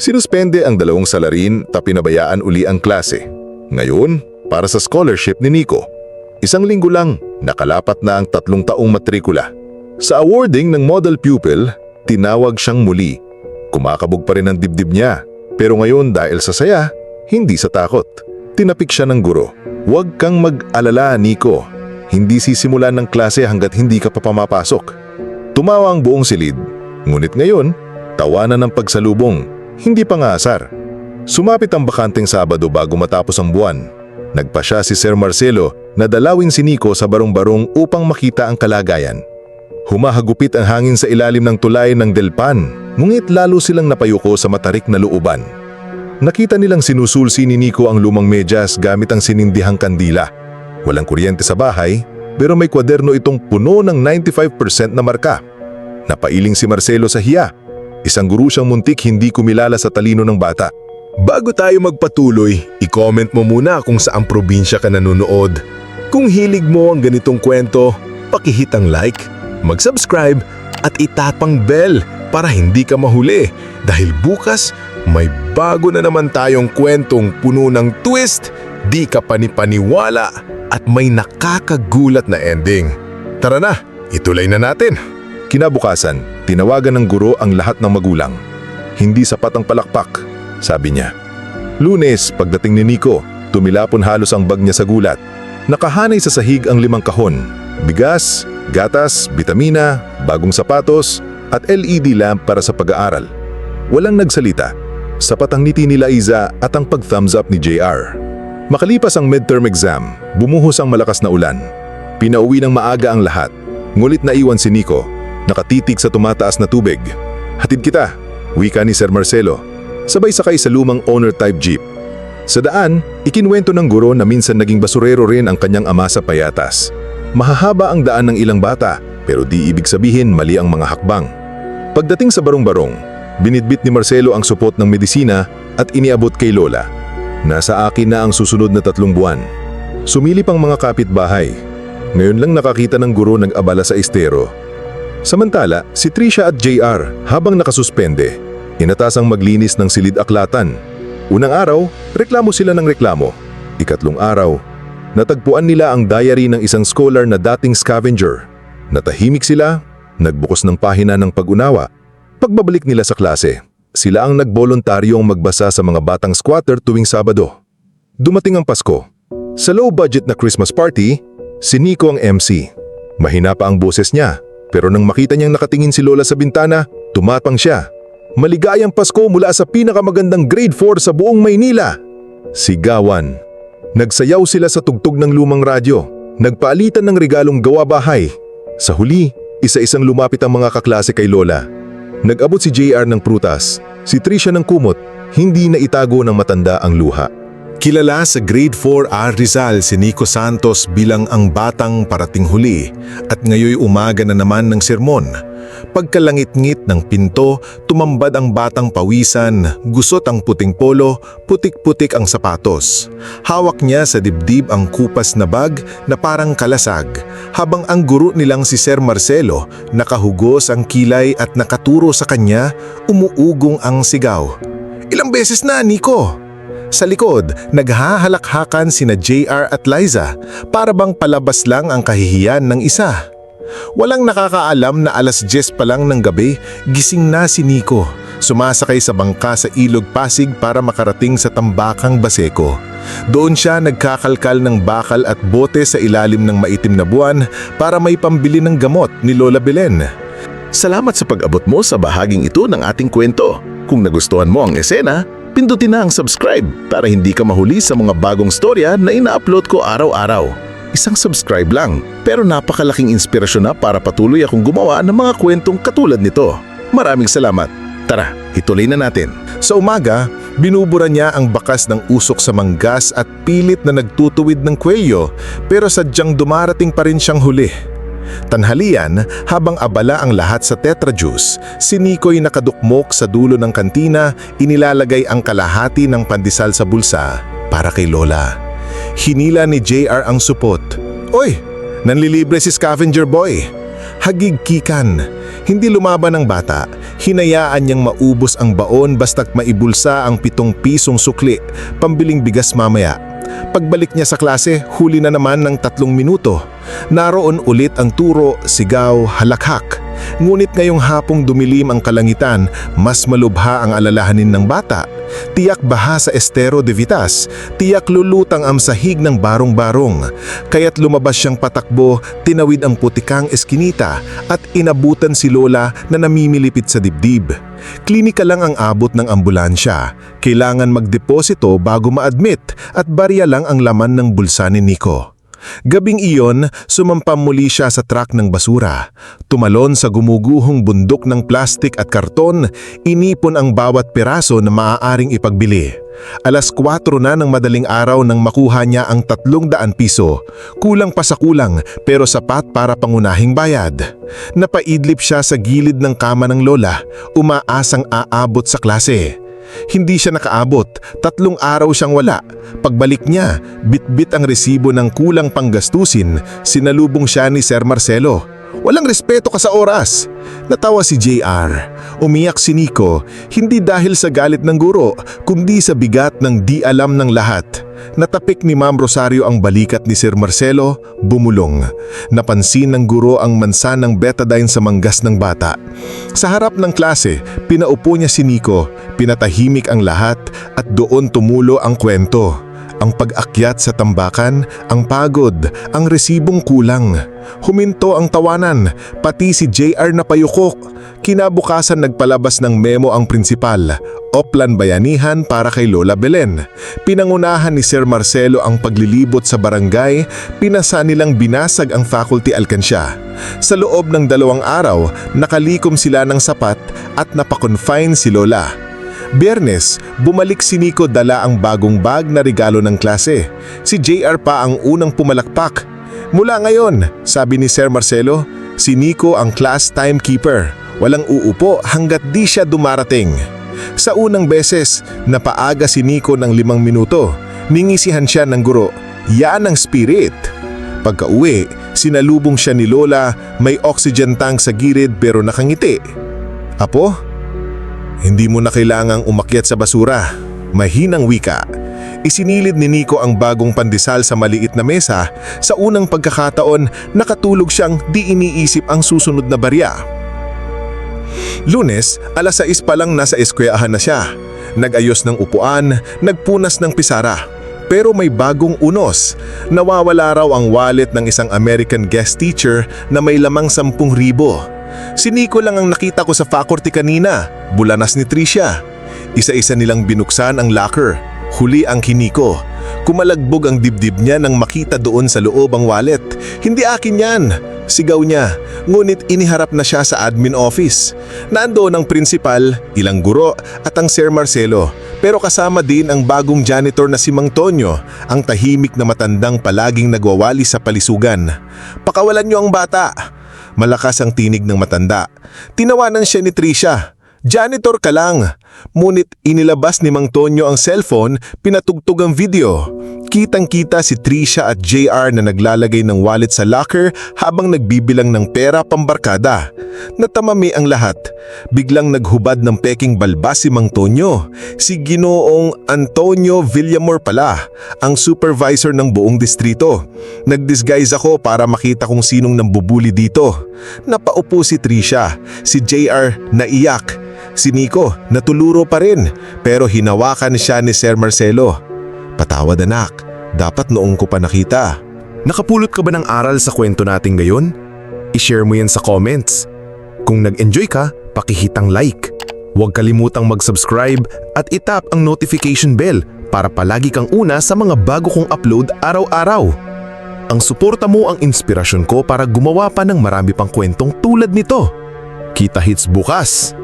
Sinuspende ang dalawang salarin ta pinabayaan uli ang klase. Ngayon, para sa scholarship ni Nico. Isang linggo lang, nakalapat na ang tatlong taong matrikula. Sa awarding ng model pupil, tinawag siyang muli. Kumakabog pa rin ang dibdib niya. Pero ngayon dahil sa saya, hindi sa takot. Tinapik siya ng guro. Huwag kang mag-alala, Nico. Hindi sisimulan ng klase hanggat hindi ka pa pamapasok. Tumawa ang buong silid. Ngunit ngayon, tawanan ng pagsalubong. Hindi pa nga asar. Sumapit ang bakanteng Sabado bago matapos ang buwan. Nagpa siya si Sir Marcelo na dalawin si Nico sa barong-barong upang makita ang kalagayan. Humahagupit ang hangin sa ilalim ng tulay ng Delpan, ngunit lalo silang napayuko sa matarik na looban. Nakita nilang sinusulsi ni Nico ang lumang medyas gamit ang sinindihang kandila. Walang kuryente sa bahay, pero may kwaderno itong puno ng 95% na marka. Napailing si Marcelo sa hiya. Isang guru siyang muntik hindi kumilala sa talino ng bata. Bago tayo magpatuloy, i-comment mo muna kung saang probinsya ka nanonood. Kung hilig mo ang ganitong kwento, pakihit ang like, mag-subscribe at itapang bell para hindi ka mahuli dahil bukas may bago na naman tayong kwentong puno ng twist, di ka panipaniwala at may nakakagulat na ending. Tara na, ituloy na natin. Kinabukasan, tinawagan ng guro ang lahat ng magulang. Hindi sapat ang palakpak, sabi niya. Lunes, pagdating ni Nico, tumilapon halos ang bag niya sa gulat. Nakahanay sa sahig ang limang kahon. Bigas, gatas, bitamina, bagong sapatos, at LED lamp para sa pag-aaral. Walang nagsalita. Sapat ang ngiti ni Liza at ang pag-thumbs up ni JR. Makalipas ang midterm exam, bumuhos ang malakas na ulan. Pinauwi ng maaga ang lahat. Ngulit na iwan si Nico, nakatitig sa tumataas na tubig. Hatid kita, wika ni Sir Marcelo. Sabay sakay sa lumang owner-type jeep. Sa daan, ikinwento ng guro na minsan naging basurero rin ang kanyang ama sa payatas. Mahahaba ang daan ng ilang bata, pero di ibig sabihin mali ang mga hakbang. Pagdating sa barong-barong, binitbit ni Marcelo ang supot ng medisina at iniabot kay Lola. Nasa akin na ang susunod na tatlong buwan. Sumilip ang mga kapitbahay. Ngayon lang nakakita ng guro nag-abala sa estero. Samantala, si Trisha at JR habang nakasuspende, inatasang maglinis ng silid aklatan. Unang araw, reklamo sila ng reklamo. Ikatlong araw, natagpuan nila ang diary ng isang scholar na dating scavenger. Natahimik sila, nagbukas ng pahina ng pag-unawa. Pagbabalik nila sa klase, sila ang nagboluntaryong magbasa sa mga batang squatter tuwing Sabado. Dumating ang Pasko. Sa low-budget na Christmas party, si Nico ang MC. Mahina pa ang boses niya, pero nang makita niyang nakatingin si Lola sa bintana, tumapang siya. Maligayang Pasko mula sa pinakamagandang grade 4 sa buong Maynila. Sigawan. Nagsayaw sila sa tugtog ng lumang radyo. Nagpaalitan ng regalong gawa bahay. Sa huli, isa-isang lumapit ang mga kaklase kay Lola. Nag-abot si JR ng prutas, si Trisha ng kumot, hindi na itago ng matanda ang luha. Kilala sa Grade 4R Rizal si Nico Santos bilang ang batang parating huli at ngayoy umaga na naman ng sermon. Pagkalangit-ngit ng pinto, tumambad ang batang pawisan, gusot ang puting polo, putik-putik ang sapatos. Hawak niya sa dibdib ang kupas na bag na parang kalasag, habang ang guro nilang si Sir Marcelo nakahugos ang kilay at nakaturo sa kanya, umuugong ang sigaw. Ilang beses na, Nico? Sa likod, naghahalakhakan sina JR at Liza para bang palabas lang ang kahihiyan ng isa. Walang nakakaalam na alas 10 pa lang ng gabi, gising na si Nico. Sumasakay sa bangka sa Ilog Pasig para makarating sa Tambakang Baseco. Doon siya nagkakalkal ng bakal at bote sa ilalim ng maitim na buwan para may pambili ng gamot ni Lola Belen. Salamat sa pag-abot mo sa bahaging ito ng ating kwento. Kung nagustuhan mo ang esena, pindutin na ang subscribe para hindi ka mahuli sa mga bagong storya na ina-upload ko araw-araw. Isang subscribe lang, pero napakalaking inspirasyon na para patuloy akong gumawa ng mga kwentong katulad nito. Maraming salamat. Tara, ituloy na natin. Sa umaga, binubura niya ang bakas ng usok sa manggas at pilit na nagtutuwid ng kwelyo pero sadyang dumarating pa rin siyang huli. Tanhalian, habang abala ang lahat sa Tetra Juice, si Nico'y nakadukmok sa dulo ng kantina, inilalagay ang kalahati ng pandesal sa bulsa para kay Lola. Hinila ni JR ang supot. Oy, nanlilibre si scavenger boy. Hagigkikan. Hindi lumaban ang bata. Hinayaan niyang maubos ang baon basta't maibulsa ang pitong pisong sukli, pambiling bigas mamaya. Pagbalik niya sa klase, huli na naman ng tatlong minuto. Naroon ulit ang turo, sigaw, halakhak. Ngunit ngayong hapong dumilim ang kalangitan, mas malubha ang alalahanin ng bata. Tiyak baha sa estero de Vitas, tiyak lulutang ang sahig ng barong-barong. Kaya't lumabas siyang patakbo, tinawid ang putikang eskinita at inabutan si Lola na namimilipit sa dibdib. Klinika lang ang abot ng ambulansya. Kailangan magdeposito bago ma-admit at barya lang ang laman ng bulsa ni Nico. Gabing iyon, sumampam muli siya sa truck ng basura. Tumalon sa gumuguhong bundok ng plastik at karton, inipon ang bawat piraso na maaaring ipagbili. Alas 4 na ng madaling araw nang makuha niya ang 300 piso. Kulang pa sa kulang pero sapat para pangunahing bayad. Napaidlip siya sa gilid ng kama ng lola, umaasang aabot sa klase. Hindi siya nakaabot, tatlong araw siyang wala. Pagbalik niya, bitbit ang resibo ng kulang panggastusin, sinalubong siya ni Sir Marcelo. Walang respeto ka sa oras. Natawa si JR. Umiyak si Nico, hindi dahil sa galit ng guro, kundi sa bigat ng di alam ng lahat. Natapik ni Ma'am Rosario ang balikat ni Sir Marcelo, bumulong. Napansin ng guro ang mansa ng betadine sa manggas ng bata. Sa harap ng klase, pinaupo niya si Nico, pinatahimik ang lahat at doon tumulo ang kwento. Ang pag-akyat sa tambakan, ang pagod, ang resibong kulang. Huminto ang tawanan, pati si JR na payukok. Kinabukasan nagpalabas ng memo ang prinsipal, Oplan Bayanihan para kay Lola Belen. Pinangunahan ni Sir Marcelo ang paglilibot sa barangay, pinasa nilang binasag ang faculty alkansya. Sa loob ng dalawang araw, nakalikom sila ng sapat at napakonfine si Lola. Biyernes, bumalik si Nico dala ang bagong bag na regalo ng klase. Si JR pa ang unang pumalakpak. Mula ngayon, sabi ni Sir Marcelo, si Nico ang class timekeeper. Walang uupo hanggat di siya dumarating. Sa unang beses, napaaga si Nico ng limang minuto. Ningisihan siya ng guro. Yan ang spirit. Pagka-uwi, sinalubong siya ni Lola, may oxygen tank sa gilid pero nakangiti. Apo, hindi mo na kailangang umakyat sa basura. Mahinang wika. Isinilid ni Nico ang bagong pandesal sa maliit na mesa. Sa unang pagkakataon, nakatulog siyang di iniisip ang susunod na barya. Lunes, alas 6 pa lang nasa eskwelahan na siya. Nag-ayos ng upuan, nagpunas ng pisara. Pero may bagong unos. Nawawala raw ang wallet ng isang American guest teacher na may lamang 10,000. Si Nico lang ang nakita ko sa faculty kanina, bulanas ni Tricia. Isa-isa nilang binuksan ang locker. Huli ang kiniko. Kumalagbog ang dibdib niya nang makita doon sa loob ang wallet. Hindi akin yan, sigaw niya. Ngunit iniharap na siya sa admin office. Nandoon ang principal, ilang guro at ang Sir Marcelo. Pero kasama din ang bagong janitor na si Mang Tonyo, ang tahimik na matandang palaging nagwawali sa palisugan. Pakawalan niyo ang bata. Malakas ang tinig ng matanda. Tinawanan siya ni Tricia. Janitor ka lang. Ngunit inilabas ni Mang Tonyo ang cellphone, pinatugtog ang video. Kitang-kita si Tricia at JR na naglalagay ng wallet sa locker habang nagbibilang ng pera pambarkada. Natamami ang lahat. Biglang naghubad ng peking balbas si Mang Tonyo. Si Ginoong Antonio Villamor pala, ang supervisor ng buong distrito. Nag-disguise ako para makita kung sinong nambubuli dito. Napaupo si Tricia, si JR naiyak. Si Nico natuluro pa rin pero hinawakan siya ni Sir Marcelo. Patawad anak, dapat noong ko pa nakita. Nakapulot ka ba ng aral sa kwento natin ngayon? I-share mo yan sa comments. Kung nag-enjoy ka, pakihitang like. Huwag kalimutang mag-subscribe at itap ang notification bell para palagi kang una sa mga bago kong upload araw-araw. Ang suporta mo ang inspirasyon ko para gumawa pa ng marami pang kwentong tulad nito. Kita hits bukas!